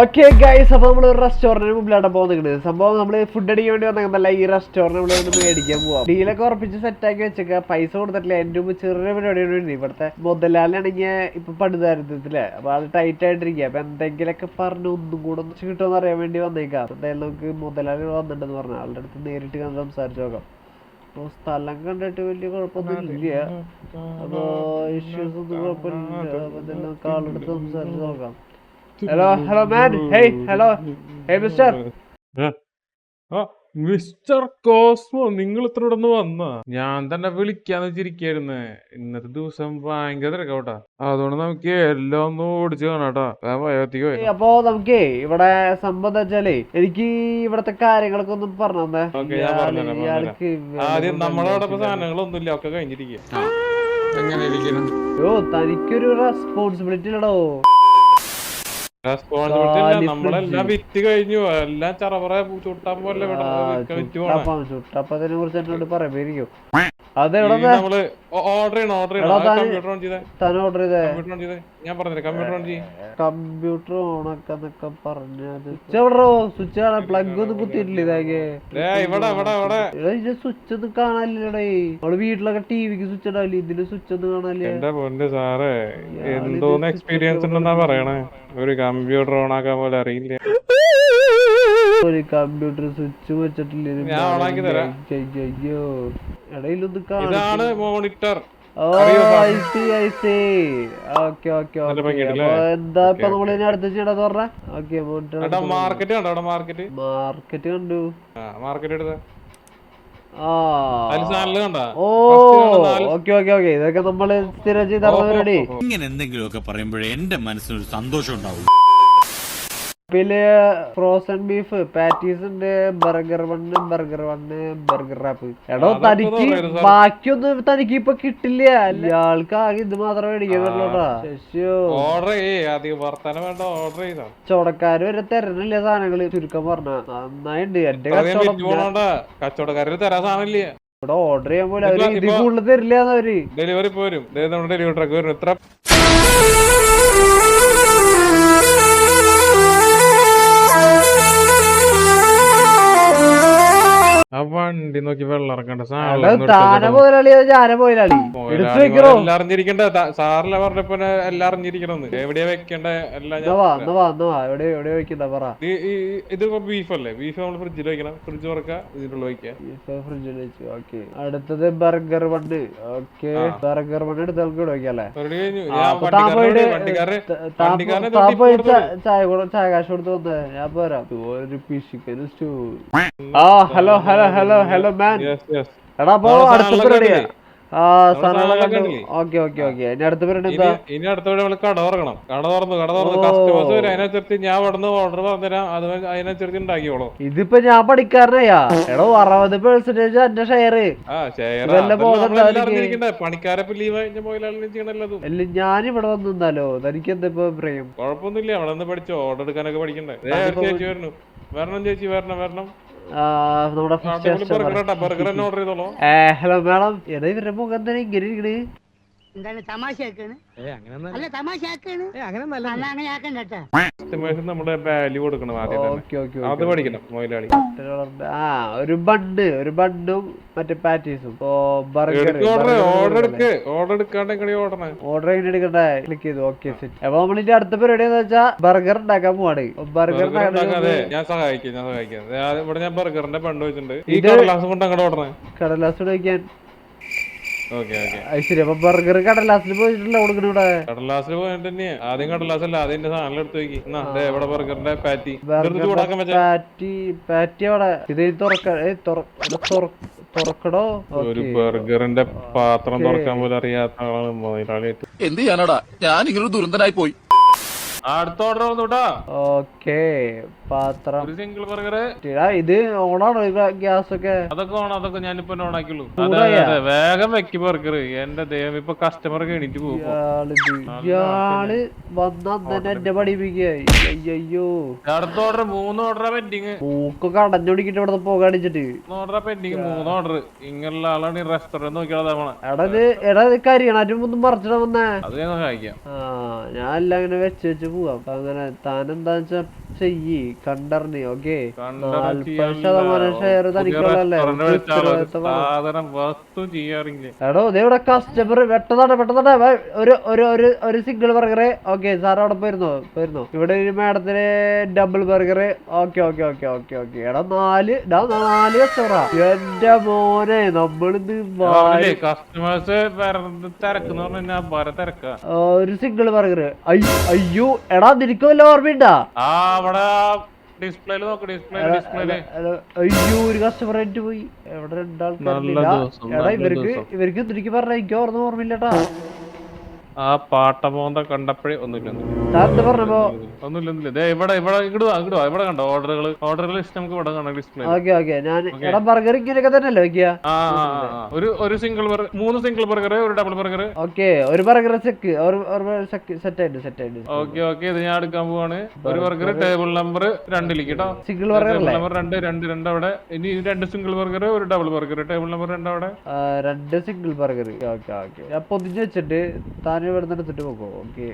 Okay guys നമ്മൾ ഒരു റെസ്റ്റോറന്റിന് മുമ്പിലാണ് പോകുന്നത് സംഭവം നമ്മൾ ഫുഡ് അടിക്കാൻ വേണ്ടി വന്നല്ല ഈ റെസ്റ്റോറന്റ് നമ്മൾ ഒന്ന് മേടിക്കാൻ പോവാം. ഡീലൊക്കെ ഉറപ്പിച്ച് സെറ്റ് ആക്കി വെച്ചേക്ക. പൈസ കൊടുത്തിട്ടില്ല. എന്റെ മുമ്പ് ചെറിയ പരിപാടിയാണ് വേണ്ടി ഇവിടുത്തെ മുതലാളിയാണെങ്കിൽ ഇപ്പൊ പടുതാരത്തില്ലേ അപ്പൊ അത് ടൈറ്റ് ആയിട്ടിരിക്കുക അപ്പൊ എന്തെങ്കിലുമൊക്കെ പറഞ്ഞ് ഒന്നും കൂടെ ഒന്ന് കിട്ടുമെന്ന് അറിയാൻ വേണ്ടി വന്നേക്കാം. എന്തായാലും നമുക്ക് മുതലാളി വന്നിട്ടുണ്ടെന്ന് പറഞ്ഞു. ആളുടെ അടുത്ത് നേരിട്ട് കണ്ട് സംസാരിച്ചു നോക്കാം. അപ്പൊ സ്ഥലം കണ്ടിട്ട് വലിയ കുഴപ്പമൊന്നും ഇല്ല അപ്പൊ ഇഷ്യൂസ് ഒന്നും കുഴപ്പമില്ല. അപ്പം നമുക്ക് ആളുടെ അടുത്ത് സംസാരിച്ച് നോക്കാം. Hello hello man hey hello hey mister ആ മിസ്റ്റർ കോസ്മോ നിങ്ങൾ ഇത്ര ഇവിടെ വന്ന? ഞാൻ തന്നെ വിളിക്കാന്ന് വെച്ചിരിക്കായിരുന്നു. ഇന്നത്തെ ദിവസം ഭയങ്കര തിരക്കോട്ടാ അതുകൊണ്ട് നമുക്ക് എല്ലാം ഒന്ന് ഓടിച്ചു കാണാട്ടാ. വയോത്തിക്ക് അപ്പൊ നമുക്ക് ഇവിടെ സംബന്ധം വെച്ചാലേ എനിക്ക് ഇവിടത്തെ കാര്യങ്ങളൊക്കെ ഒന്ന് പറഞ്ഞു തന്നെ. ആദ്യം നമ്മളവിടെ ഇപ്പൊ സാധനങ്ങളൊന്നുമില്ല ഒക്കെ കഴിഞ്ഞിരിക്കുക. എങ്ങനെ ഇരിക്കണം ഓ തനിക്കൊരു റെസ്പോൺസിബിലിറ്റി ഇല്ലടോ. റെസ്പോൺസിബിലിറ്റി ഇല്ല നമ്മളെല്ലാം വിറ്റ് കഴിഞ്ഞു. എല്ലാം ചറപറ ചുട്ടാൻ പോലെ ചുട്ടപ്പതിനെ കുറിച്ച് എന്നോട് പറയുമ്പോയിരിക്കും കമ്പ്യൂട്ടർ ഓൺ ചെയ്തേ. താൻ ഓർഡർ ചെയ്തേ. കമ്പ്യൂട്ടർ ഓൺ ചെയ്തേ. ഞാൻ പറഞ്ഞില്ല കമ്പ്യൂട്ടർ ഓൺ ചെയ്യും. കമ്പ്യൂട്ടർ ഓണൊക്കെ എന്നൊക്കെ പറഞ്ഞത് സ്വിച്ച് എവിടെയോ സ്വിച്ച് കാണാൻ പ്ലഗ് ഒന്നും കുത്തിയിട്ടില്ല ഇതാകെ. സ്വിച്ച് ഒന്നും കാണാനില്ലടേ. നമ്മൾ വീട്ടിലൊക്കെ ടിവിക്ക് സ്വിച്ച് ഇതിൽ സ്വിച്ച് ഒന്നും കാണാനില്ല? സാറേ എന്തോന്ന് എക്സ്പീരിയൻസ് ഉണ്ടെന്നാ പറയണേ? ഒരു കമ്പ്യൂട്ടർ ഓൺ ആക്കാൻ പോലെ അറിയില്ല. ഒരു കമ്പ്യൂട്ടർ സ്വിച്ച് വെച്ചിട്ടില്ല. അയ്യോ. ഇതാണ് മോണിറ്റർ. മാർക്കറ്റ് കണ്ടോ? അവിടെ മാർക്കറ്റ് മാർക്കറ്റ് കണ്ടു. ആ മാർക്കറ്റ് എടുത്ത. ആ. അതിൽ സാധനങ്ങൾ കണ്ടാ? ഓ. First കാണുന്ന നാല്- ഓക്കെ ഓക്കെ ഓക്കെ. ഇതൊക്കെ നമ്മൾ സ്ഥിരം ചെയ്ത ഇങ്ങനെ ഇങ്ങനെ എന്തെങ്കിലുമൊക്കെ പറയുമ്പോഴേ എന്റെ മനസ്സിനൊരു സന്തോഷം ഉണ്ടാവും പിന്നെ ഫ്രോസൺ ബീഫ് പാറ്റീസ് ഉണ്ട് burger one burger one burger wrap എടോ തനിക്ക്. ബാക്കിയൊന്നും തനിക്ക് ഇപ്പൊ കിട്ടില്ല. ഇയാൾക്ക് ആകെ ഇത് മാത്രം മേടിക്കാൻ പറ്റുള്ളൂട്ടാ. ശശിയോ. ഓർഡർ ചെയ്യേ. അധികം വർത്താനം വേണ്ട ഓർഡർ ചെയ്താ. കച്ചവടക്കാര് വരെ തരണില്ല സാധനങ്ങൾ ചുരുക്കം പറഞ്ഞ. നന്നായിണ്ട്. എന്റെ അധികം കച്ചവടം വിറ്റ് പോണോണ്ടാ. കച്ചവടക്കാരിൽ തരാൻ സാധനം ഇവിടെ ഓർഡർ ചെയ്യാൻ പോലെ അവർ ഇപ്പൊ- കൂടുതൽ തരില്ല അവർ ഡെലിവറി പോരും. ദേ നമ്മുടെ ഡെലിവറി ട്രക്ക് വരും. ഇത്ര ആ വണ്ടി നോക്കി വെള്ളം ഇറക്കണ്ട എല്ലാം അറിഞ്ഞിരിക്കണ്ട? സാറില്ല പറഞ്ഞപ്പോ എല്ലാം അറിഞ്ഞിരിക്കണമെന്ന് എവിടെയാ വെക്കണ്ട? എല്ലാം ഇത് ബീഫ് അല്ലേ? ബീഫ് നമ്മൾ ഫ്രിഡ്ജിൽ വെക്കണം. ഫ്രിഡ്ജ് തുറക്കുക ഇതിനുള്ള ഫ്രിഡ്ജിൽ വെച്ചു ഓക്കെ അടുത്തത് ബർഗർ വണ്ട് ഓക്കെ ബർഗർ വണ്ട് എടുത്ത് നമുക്ക്. ചാ- ചായ കൂടെ ചായ കാശ് കൊടുത്ത് വന്നേ. ഞാൻ പോരാ. ഒരു പിശിക്കന് സ്റ്റൂ ആ hello hello. Hello hello man yes yes എടാ അപ്പൊ അടുത്ത പരിപാടിയാ ആ സാധനങ്ങളൊക്കെ സാധനങ്ങളൊക്കെ കണ്ടു. കണ്ടില്ലേ? Okay okay okay. ഇനി അടുത്ത പരിപാടി ഇനി എന്താ? ഇനി അടുത്ത കട തുറക്കണം. കട തുറന്നു കട തുറന്നു കസ്റ്റമേഴ്സ് വരും അതിനനുസരിച്ച് ഞാൻ ഇവിടുന്ന് ഓർഡർ പറഞ്ഞുതരാം. അത് അതിനനുസരിച്ച് ഉണ്ടാക്കിയോളൂ ഇതിപ്പോ ഞാൻ പഠിക്കാറിയാ എടോ അറുപത് പെർസെന്റേജ് എന്റെ ഷെയർ പണിക്കാരെ അല്ല ഞാൻ ഇവിടെ വന്നിരുന്നാലോ തനിക്ക് എന്താ ഇപ്പൊ കുഴപ്പമൊന്നുമില്ല. അവിടെ നിന്ന് പഠിച്ചോ? ഓർഡർ എടുക്കാനൊക്കെ പഠിക്കണ്ടേ? ചേച്ചി വരണം വരണം ചേച്ചി വരണം വരണം. നമ്മുടെ ഹലോ മാഡം എടാ ഇവരുടെ മുഖം തന്നെ ഇങ്ങനെ ഇരിക്കണ്? എന്താണ് തമാശയാക്കാണ്? അല്ല. തമാശയാക്കാണ്. അല്ല. അങ്ങനെ ആക്കണ്ട കേട്ടാ കസ്റ്റമേഴ്സ് നമ്മുടെ വാല്യൂ കൊടുക്കണം ആദ്യം തന്നെ. ഓക്കെ ഓക്കെ അത് പഠിക്കണം ആ ഒരു ബഡ് ഒരു ബണ്ണും മറ്റേ പാറ്റീസും. ഓ ബർഗർ ഓർഡർ ഓർഡർ എടുക്ക്. ഓർഡർ എടുക്കാണ്ട് എങ്ങനെ ഓടണേ? ഓർഡർ എങ്ങനെ എടുക്കണ്ടേ? ക്ലിക്ക് ചെയ്തു ഓക്കെ സെറ്റ് അപ്പൊ നമ്മളിന്റെ അടുത്ത പരിപാടി എന്ന് വെച്ചാൽ ബർഗർ ഉണ്ടാക്കാൻ പോവാണ്. ബർഗർ ഞാൻ സഹായിക്കാം ഞാൻ സഹായിക്കാം. ഇവിടെ ഞാൻ ബർഗറിന്റെ പണ്ട് വെച്ചിട്ടുണ്ട്. ഈ കടലാസ് കൊണ്ട് അങ്ങോട്ട് ഓടണേ? കടലാസ് കൊണ്ട് അത് ശരി അപ്പൊ ബർഗർ കടലാസിൽ പോയിട്ടില്ല കൊടുക്കണ ഇവിടെ? കടലാസിൽ പോയിട്ട് ആദ്യം കടലാസല്ല ആദ്യം എന്റെ സാധനം എടുത്ത് വെക്കി എന്നാ ദേ ഇവിടെ ബർഗറിന്റെ പാറ്റി. പാറ്റി പാറ്റി അവിടെ. ഇത് തുറക്ക തുറക്കടോ? ഒരു ബർഗറിന്റെ പാത്രം തുറക്കാൻ പോലും അറിയാത്ത ആളാണ് എന്ത് ചെയ്യാനടാ? ഞാൻ ഇങ്ങനെ ദുരന്തനായി പോയി. അടുത്ത ഓർഡർ വന്നുട്ടാ ഓക്കേ പാത്രം. ഒരു സിംഗിൾ ബർഗർ ഇത് ഓണാണോ? ഗ്യാസ് ഒക്കെ അതൊക്കെ ഓണം അതൊക്കെ ഞാനിപ്പോ ഓൺ ആക്കിയുള്ളൂ. അതെ ചൂടായാ? അതെ വേഗം വെക്കി ബർഗർ എന്റെ ദൈവം ഇപ്പൊ കസ്റ്റമർ എണീറ്റ് പോകും. ഇയാൾ വന്ന തന്നെ എന്നെ പഠിപ്പിക്കുക അയ്യോ അടുത്ത ഓർഡർ മൂന്ന് ഓർഡർ പെൻഡിങ് മൂക്കൊക്കെ അടഞ്ഞോടിക്കിട്ട് ഇവിടെ പോകാടിച്ചിട്ട് ഓർഡർ പെൻഡിങ് മൂന്ന് ഓർഡർ ഇങ്ങനെയുള്ള ആളാണ് ഈ റെസ്റ്റോറന്റ് നോക്കിയാൽ എടാ എടാ ഇത് കരിയണാറ്റും ഒന്നും മറിച്ചിട വന്നേ. അത് ഞാൻ സഹായിക്കാം ആ ഞാൻ എല്ലാം ഇങ്ങനെ വെച്ച് വെച്ച് പോവാം അപ്പൊ അങ്ങനെ താൻ എന്താന്ന് വെച്ചാ ചെയ്യ്. കണ്ടറിഞ്ഞ് ഓക്കെ നാല്പത്. ശതമാനം ഷെയർ തനിക്കുള്ളല്ലേ. സാധനം വസ്തു ചെയ്യാറില്ലേ. എടോ ദേ ഇവിടെ കസ്റ്റമർ പെട്ടതാണ് പെട്ടതാണ് ഒരു ഒരു ഒരു ഒരു സിംഗിൾ ബർഗർ ഓക്കെ സാർ അവിടെ പോയിരുന്നോ? പോയിരുന്നോ? ഇവിടെ ഒരു മാഡത്തിന് double burger okay okay okay okay okay എടാ നാല് നാല് കസ്റ്റമറാ എന്റെ മോനെ നമ്മൾ കസ്റ്റമേഴ്സ് തിരക്കാ. ഒരു സിംഗിൾ ബർഗർ അയ്യോ എടാ നിനക്ക് വല്ല ഓർമ്മയുണ്ടാ? അവിടെ ഡിസ്പ്ലേൽ നോക്ക് അയ്യോ ഒരു കസ്റ്റമർ ആയിട്ട് പോയി. എവിടെ രണ്ടാൾക്കാരില്ല ഇവർക്ക്. ഇവർക്ക് എനിക്ക് പറഞ്ഞ എനിക്ക് ഓർമ്മ ഓർമ്മയില്ലട്ടാ. ആ പാട്ടമോന്ത കണ്ടപ്പോഴേ ഒന്നുമില്ല ഒന്നുമില്ല. ഒന്നുമില്ല ഇവിടെ ഇവിടെ ഇങ്ങോട്ട് ഇങ്ങോട്ട് ഇവിടെ കണ്ടോ? ഓർഡറുകൾ ഓർഡറുകൾ ഇഷ്ടം നമുക്ക് ഇവിടെ കാണാം ഡിസ്പ്ലേ ഓക്കെ ഓക്കെ. ഞാൻ ഇവിടെ ബർഗർ ഇങ്ങനെയൊക്കെ തന്നെയല്ലേ വെക്കുക. ഒരു ഒരു സിംഗിൾ ബർഗർ മൂന്ന് സിംഗിൾ ബർഗർ ഒരു ഡബിൾ ബർഗർ ഓക്കെ ഒരു ബർഗർ ചെക്ക് ഒരു സെറ്റ് ആയിട്ട് സെറ്റ് ആയിട്ട്. Okay okay. ഇത് ഞാൻ എടുക്കാൻ പോവാണ്. ഒരു ബർഗർ. ടേബിൾ നമ്പർ രണ്ടിലേക്ക് കേട്ടോ. സിംഗിൾ ബർഗർ നമ്പർ രണ്ട് രണ്ട് രണ്ട് അവിടെ. ഇനി രണ്ട് സിംഗിൾ ബർഗർ ഒരു ഡബിൾ ബർഗർ ടേബിൾ നമ്പർ രണ്ട് അവിടെ. രണ്ട് സിംഗിൾ ബർഗർ ഓക്കെ ഓക്കെ. പൊതിഞ്ഞ് വെച്ചിട്ട് താൻ ഇവിടെ ഇവിടുന്ന് എടുത്തിട്ട് പോക്കോ. ഓക്കെ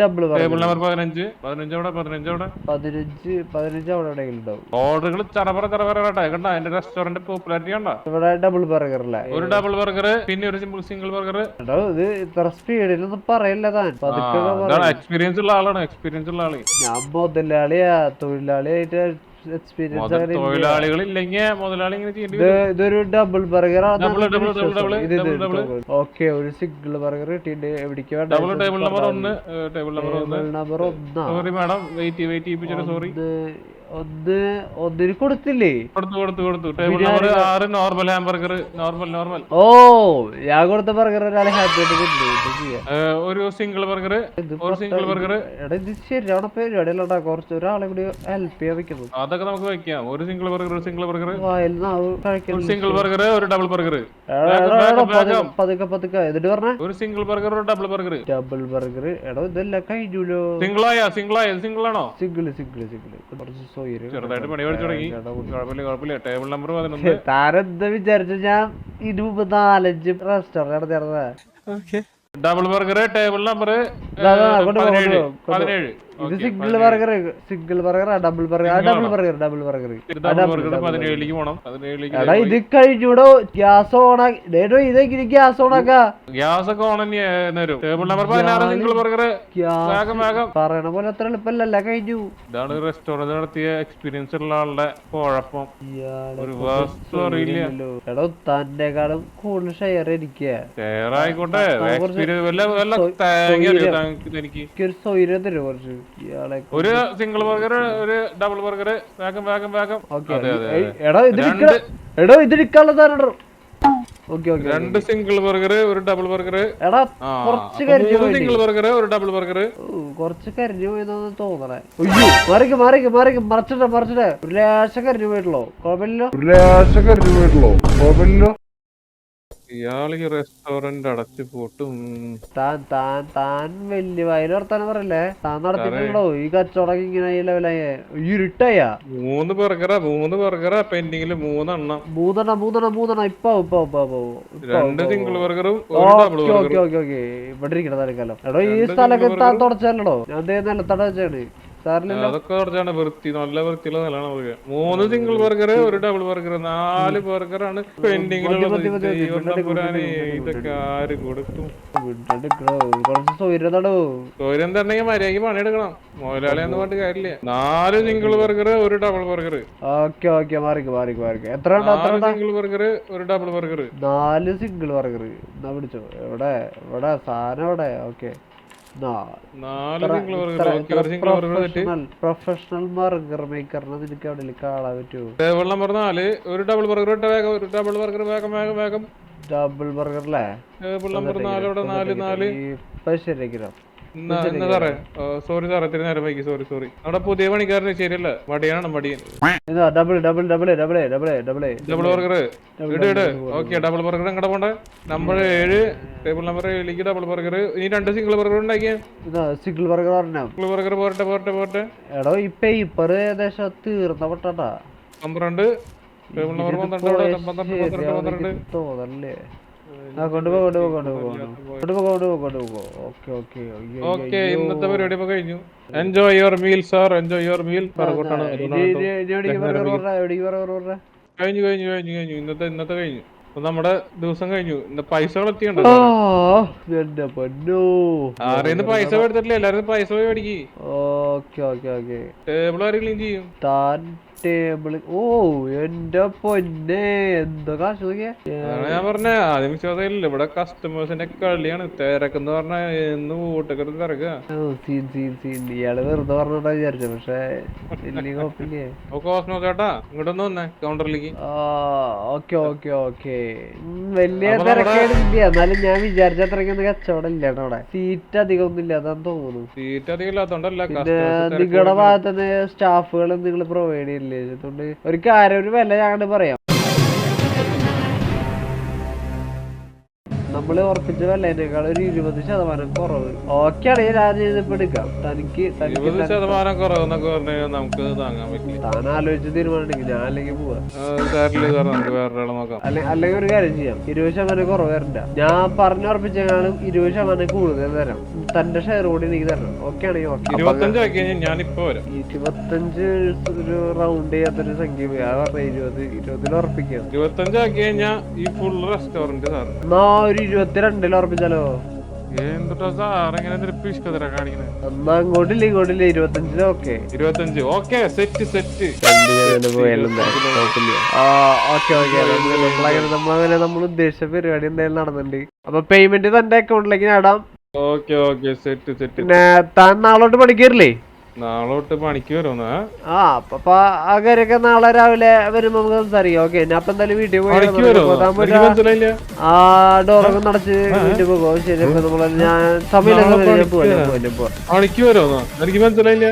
ഡബിൾ ടേബിൾ നമ്പർ പതിനഞ്ച്. പതിനഞ്ച് പതിനഞ്ച് അവിടെ. പതിനഞ്ച് പതിനഞ്ച് അവിടെ എവിടെയെങ്കിലും ഉണ്ടാവും. ഓർഡറുകൾ ചറപറ ചറപറ കേട്ടോ. കണ്ട? എന്റെ റെസ്റ്റോറന്റ് പോപ്പുലാരിറ്റി കണ്ട? ഇവിടെ ഡബിൾ ബർഗർ അല്ലേ ഒരു ഡബിൾ ബർഗർ പിന്നെ ഒരു സിമ്പിൾ സിംഗിൾ ബർഗർ എടോ ഇത് ഇത്ര സ്പീഡിലൊന്നും പറയില്ല താൻ. പതുക്കെ പറയ്. എക്സ്പീരിയൻസ് ഉള്ള ആളാണ് എക്സ്പീരിയൻസ് ഉള്ള ആൾ. ഞാൻ മുതലാളിയാ തൊഴിലാളിയായിട്ട് തൊഴിലാളികൾ ഇല്ലെങ്കിൽ മുതലാളി ഇതൊരു ഡബിൾ ബർഗർ. ഓക്കെ ഒരു സിംഗിൾ ബർഗർ കിട്ടിയിട്ട് എവിടേക്ക് വേണ്ട ഡബിൾ ടേബിൾ നമ്പർ ഒന്ന് ടേബിൾ നമ്പർ ഒന്ന്. നമ്പർ ഒന്നാ. സോറി മാഡം വെയിറ്റ് വെയിറ്റ് ചെയ്യിപ്പിച്ചിട്ട് സോറി ഒന്നിന് കൊടുത്തില്ലേ? ഓ ഞാൻ കൊടുത്ത ബർഗർ ഒരാളെ ഹാപ്പി ആയിട്ട്? ഒരു സിംഗിൾ ബർഗർ ഒരു സിംഗിൾ ബർഗർ എടാ ഇത് ശരിയാണ് പരിപാടിയല്ലടാ കുറച്ച് ഒരാളെ കൂടി ഹെൽപ്പ് ചെയ്യാൻ വെക്കുന്നു. അതൊക്കെ നമുക്ക് വെക്കാം. ഒരു സിംഗിൾ ബർഗർ ഒരു സിംഗിൾ ബർഗർ ഒരു സിംഗിൾ ബർഗർ ഒരു ഡബിൾ ബർഗർ പതുക്കെ പതുക്കെ എന്നിട്ട് പറഞ്ഞ? ഒരു സിംഗിൾ ബർഗർ ഒരു ഡബിൾ ബർഗർ ഡബിൾ ബർഗർ എടാ ഇതെല്ലാം കഴിഞ്ഞുല്ലോ സിംഗിൾ ആയാ സിംഗിൾ ആയ. സിംഗിൾ ആണോ? സിംഗിൾ സിംഗിൾ സിംഗിൾ കുറച്ച് ചെറുതായിട്ട് പണി പഠിച്ചു തുടങ്ങി. കുഴപ്പമില്ല കുഴപ്പമില്ല. ടേബിൾ നമ്പർ പതിനൊന്ന്. താരെന്താ വിചാരിച്ചു? ഞാൻ ഇരുപത്തിനാലഞ്ച് റെസ്റ്റോറന്റ് നടത്തിയിരുന്നതാ. ഡബിൾ ബർഗർ ടേബിൾ നമ്പർ പതിനേഴ്. പതിനേഴ്. ഇത് single burger single burger double burger ആ ഡബിൾ ബർഗർ ഡബിൾ ബർഗർ എടാ ഇത് കഴിഞ്ഞൂടോ ഗ്യാസ് ഓൺ ഡേടോ ഇതെങ്ങനെ ഗ്യാസ് ഒക്കെ ഓൺ ബർഗർ ഗ്യാസ് വേഗം വേഗം. പറയണ പോലെ അത്ര എളുപ്പമല്ല കഴിഞ്ഞു. ഇതാണ് റെസ്റ്റോറന്റ് നടത്തിയ എക്സ്പീരിയൻസ് ഉള്ള ആളുടെ കുഴപ്പം. എടോ തന്നെക്കാളും കൂടുതൽ ഷെയർ എനിക്ക്. ഷെയർ ആയിക്കോട്ടെ. എനിക്ക്. സൗകര്യം തരും കുറച്ച്? ഒരു സിംഗിൾ ബർഗർ ഒരു ഡബിൾ ബർഗർ വേഗം വേഗം വേഗം. എടാ ഇത് രണ്ട് നിക്കണ- ഇത് സാധനം രണ്ട് സിംഗിൾ ബർഗർ ഒരു ഡബിൾ ബർഗർ എടാ കുറച്ച് കരിഞ്ഞു പോയി സിംഗിൾ ബർഗർ ഒരു ഡബിൾ ബർഗർ കുറച്ച് കരിഞ്ഞു പോയെന്നു തോന്നണേ. അയ്യോ മാറിക്ക് മാറിക്ക് മാറിക്ക് മറച്ചിട്ടെ മറച്ചിട്ടെ ഒരു ലേശം കരിഞ്ഞു പോയിട്ടുള്ളോ. കുഴപ്പമില്ലല്ലോ. ഒരു ലേശം കരിഞ്ഞു പോയിട്ടുള്ളോ. കുഴപ്പമില്ലല്ലോ. ഇയാൾ ഈ റെസ്റ്റോറന്റ് അടച്ചു പൂട്ടും. താൻ താൻ താൻ വലിയ വയൽ വർത്താനം പറയല്ലേ? താൻ നടത്തിയിട്ടുണ്ടോ ഈ കച്ചവടം ഇങ്ങനെ ഈ ലെവലായ ഈ ഇരുട്ടായാ? മൂന്ന് ബർഗറാ മൂന്ന് ബർഗറാ പെൻഡിങ്ങിൽ മൂന്നെണ്ണം. മൂന്നെണ്ണം മൂന്നെണ്ണം മൂന്നെണ്ണം. ഇപ്പൊ ഇപ്പൊ ഇപ്പൊ ഇപ്പൊ രണ്ട് സിംഗിൾ ബർഗറും ഓക്കെ ഓക്കെ ഓക്കെ ഓക്കെ. ഇവിടെ ഇരിക്കണം തൽക്കാലം എടോ ഈ സ്ഥലമൊക്കെ താൻ തുടച്ചല്ലോ ഞാൻ നിലത്തട വെച്ചാണ് അതൊക്കെ കുറച്ചാണ് വൃത്തി നല്ല വൃത്തിയുള്ള നിലമാണ് പറയുക മൂന്ന് സിംഗിൾ ബർഗർ ഒരു ഡബിൾ ബർഗർ നാല് ബർഗറാണ് പെൻഡിങ്ങിലുള്ളത് മതി. ദൈവത്തമ്പുരാനെ, ഇതൊക്കെ ആര് കൊടുക്കും? തന്നെങ്കിൽ മര്യാദയ്ക്ക് പണിയെടുക്കണം. മുതലാളി എന്ന് പറഞ്ഞിട്ട് കാര്യമില്ല. നാല് സിംഗിൾ ബർഗർ ഒരു ഡബിൾ ബർഗർ ഓക്കെ ഓക്കെ മാറിക്ക് മാറിക്ക് മാറിക്ക്. എത്ര സിംഗിൾ ബർഗർ ഒരു ഡബിൾ ബർഗർ നാല് സിംഗിൾ ബർഗർ എന്നാ പിടിച്ചോ. എവിടെ? എവിടെ? സാധനം എവിടെ? ഓക്കെ. പ്രൊഫഷണൽ ബർഗർ മേക്കറിനെ നിനക്ക് അവിടെ കാണാൻ പറ്റുമോ നമ്പർ നാല് ഒരു ഡബിൾ ബർഗർ ഇട്ട വേഗം ഒരു ഡബിൾ ബർഗർ വേഗം വേഗം വേഗം. ഡബിൾ ബർഗർ അല്ലേ ടേബിൾ നമ്പർ നാല് നാല് നാല്. സാറേ? സോറി സാറേ ഇത്തിരി നേരം വൈകി സോറി സോറി അവിടെ പുതിയ പണിക്കാരന് ശരിയല്ല മടിയാണ് മടിയൻ ഇതാ double double double double double double double burger ഇട് ഇട്. ഓക്കെ ഡബിൾ ബർഗർ എങ്ങടെ പോണ്ടേ? നമ്പർ ഏഴ് ടേബിൾ നമ്പർ ഏഴിലേക്ക് ഡബിൾ ബർഗർ ഇനി രണ്ട് സിംഗിൾ ബർഗർ ഉണ്ടാക്കിയ? ഇതാ സിംഗിൾ ബർഗർ പറഞ്ഞ. സിംഗിൾ ബർഗർ പോരട്ടെ പോരട്ടെ പോരട്ടെ. എടോ ഈ പേപ്പർ ഏകദേശം തീർന്ന പെട്ടാ പന്ത്രണ്ട് ടേബിൾ നമ്പർ പന്ത്രണ്ട് അവിടെ പന്ത്രണ്ട് പന്ത്രണ്ട്. പന്ത്രണ്ട് തോന്നല്ലേ? ഓക്കെ ഇന്നത്തെ പരിപാടി ഇപ്പൊ കഴിഞ്ഞു enjoy your meal sir enjoy your meal പറകോട്ടാണ് കഴിഞ്ഞു കഴിഞ്ഞു കഴിഞ്ഞു കഴിഞ്ഞു. ഇന്നത്തെ ഇന്നത്തെ കഴിഞ്ഞു. നമ്മുടെ ദിവസം കഴിഞ്ഞു. ഇന്ന് പൈസകൾ എത്തിയുണ്ടോ ആരെന്ന് പൈസ എടുത്തിട്ടില്ല എല്ലാരും പൈസ പോയി മേടിക്ക്. Okay okay okay. ടേബിൾ ആര് ക്ലീൻ ചെയ്യും? താൻ ടേബിൾ ഓ എന്റെ പൊന്നെ. എന്തോ കാശ് ഞാൻ പറഞ്ഞ ആദ്യം വിശ്വാസമില്ല ഇവിടെ കസ്റ്റമേഴ്സിന്റെ കളിയാണ്. തിരക്കെന്ന് പറഞ്ഞ എന്ന് വീട്ടൊക്കെ തിരക്കുക ഓ സീൻ സീൻ സീൻ. ഇയാൾ വെറുതെ പറഞ്ഞോണ്ടാ വിചാരിച്ചത്. പക്ഷെ വലിയ കുഴപ്പമില്ലേ? അപ്പൊ കോസ്മോ ചേട്ടാ ഇങ്ങോട്ടൊന്ന് വന്നേ കൗണ്ടറിലേക്ക് ഓക്കെ ഓക്കെ ഓക്കെ. വലിയ തിരക്കേടില്ല. എന്നാലും ഞാൻ വിചാരിച്ച അത്രയ്ക്കൊന്നും കച്ചവടം ഇല്ല കേട്ടോ അവിടെ. സീറ്റ് അധികം ഒന്നും ഇല്ലാതാന്ന് തോന്നുന്നു. സീറ്റ് അധികം ഇല്ലാത്തോണ്ടല്ല നിങ്ങളുടെ ഭാഗത്തുനിന്ന് സ്റ്റാഫുകൾ നിങ്ങൾ പ്രൊവൈഡ് ചെയ്യില്ലേ? അതുകൊണ്ട് ഒരു കാര്യം ഒരു വില ഞങ്ങൾ പറയാം. നമ്മൾ ഉറപ്പിച്ച അതിനേക്കാൾ ഒരു ഇരുപത് ശതമാനം കുറവ്. ഓക്കെ ആണെങ്കിൽ ഞാൻ ഇതിപ്പോ എടുക്കാം. തനിക്ക് ഇരുപത് ശതമാനം കുറവെന്നൊക്കെ പറഞ്ഞു കഴിഞ്ഞാൽ നമുക്ക് താങ്ങാൻ പറ്റില്ല. താൻ ആലോചിച്ച് തീരുമാനിക്കും ഞാൻ അല്ലെങ്കിൽ പോവാ. നമുക്ക് വേറെ നോക്കാം. അല്ലെങ്കിൽ ഒരു കാര്യം ചെയ്യാം. ഇരുപത് ശതമാനം കുറവ് തരണ്ട ഞാൻ പറഞ്ഞു പറഞ്ഞുറപ്പിച്ചേക്കാളും ഇരുപത് ശതമാനം കൂടുതൽ തരാം. തന്റെ ഷെയർ കൂടി എനിക്ക് തരണം. ഓക്കെ ആണെങ്കിൽ ഓക്കെ. ഇരുപത്തഞ്ച് ഒരു റൗണ്ട് ചെയ്യാത്തൊരു സംഖ്യ ഇരുപത് ഇരുപതിൽ ഉറപ്പിക്കാം. ഇരുപത്തഞ്ചാക്കി കഴിഞ്ഞാൽ ഈ ഫുൾ റെസ്റ്റോറന്റ് എന്നാ ഒരു ഇരുപത്തിരണ്ടിൽ ഉറപ്പിച്ചാലോ? എന്തുട്ടാ സാർ? എങ്ങനെ പിഷ്കതര കാണിക്കുന്നത് എന്നാ അങ്ങോട്ടില്ല ഇങ്ങോട്ടില്ല ഇരുപത്തഞ്ചിൽ ഓക്കെ. ഇരുപത്തഞ്ച് okay set set. Okay okay. നമ്മളങ്ങനെ നമ്മൾ ഉദ്ദേശിച്ച പരിപാടി എന്തായാലും നടന്നിട്ടുണ്ട് അപ്പൊ പേയ്മെന്റ് തന്റെ അക്കൗണ്ടിലേക്ക് നേടാം ഇടാം. Okay okay. Set set. പിന്നെ താൻ നാളോട്ട് പണിക്കേറില്ലേ നാളെ തൊട്ട് പണിക്ക് വരുമെന്നാ? ആ അപ്പൊ ആ നാളെ രാവിലെ വരുമ്പോ നമുക്ക് സംസാരിക്കാം. ഓക്കെ ഞാൻ അപ്പൊ എന്തായാലും വീട്ടിൽ പോയി ആ ഡോറൊക്കെ നടച്ച് വീട്ടിൽ പോകും. ശരി അപ്പൊ നമ്മൾ ഞാൻ സമയം പണിക്ക് വരുമോ എനിക്ക് മനസ്സിലായില്ല?